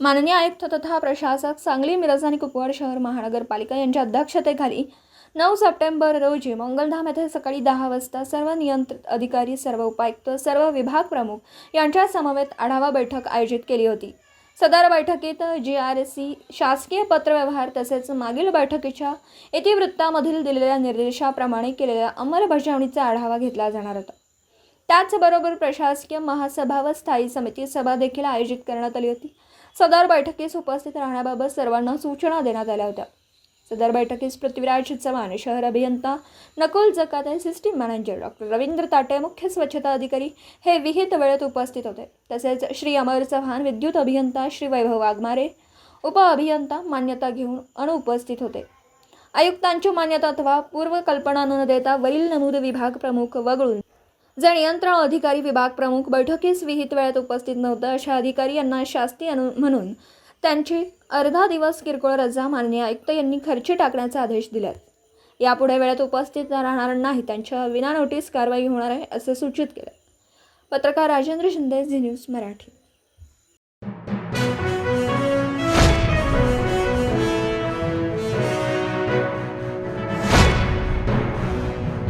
माननीय आयुक्त तथा प्रशासक सांगली मिरज आणि कुपवाड शहर महानगरपालिका यांच्या अध्यक्षतेखाली नऊ सप्टेंबर रोजी मंगलधाम येथे सकाळी दहा वाजता सर्व नियंत्रित अधिकारी सर्व उपायुक्त सर्व विभाग प्रमुख यांच्या समवेत आढावा बैठक आयोजित केली होती. सदर बैठकीत जी आर सी शासकीय पत्रव्यवहार तसेच मागील बैठकीच्या इतिवृत्तामधील दिलेल्या निर्देशाप्रमाणे केलेल्या अंमलबजावणीचा आढावा घेतला जाणार होता. त्याचबरोबर प्रशासकीय महासभा व स्थायी समिती सभा देखील आयोजित करण्यात आली होती. सदर बैठकीस उपस्थित राहण्याबाबत सर्वांना सूचना देण्यात आल्या होत्या. सदर बैठकीस पृथ्वीराज चव्हाण शहर अभियंता Nakul Jakate system manager doctor Ravindra Tate मुख्य स्वच्छता अधिकारी हे विहित वेळेत उपस्थित होते. तसेच श्री अमर चव्हाण विद्युत अभियंता श्री वैभव वाघमारे उपअभियंता मान्यता घेऊन अनुपस्थित होते. आयुक्तांची मान्यता अथवा पूर्वकल्पना न देता वरील नमूद विभाग प्रमुख वगळून जे नियंत्रण अधिकारी विभाग प्रमुख बैठकीस विहित वेळेत उपस्थित नव्हतं अशा अधिकारी यांना शास्ती अनु म्हणून त्यांची अर्धा दिवस किरकोळ रजा माननीय आयुक्त यांनी खर्ची टाकण्याचे आदेश दिले यापुढे वेळेत उपस्थित राहणार नाही त्यांच्या विना नोटीस कारवाई होणार आहे असे सूचित केले. पत्रकार राजेंद्र शिंदे झी न्यूज मराठी.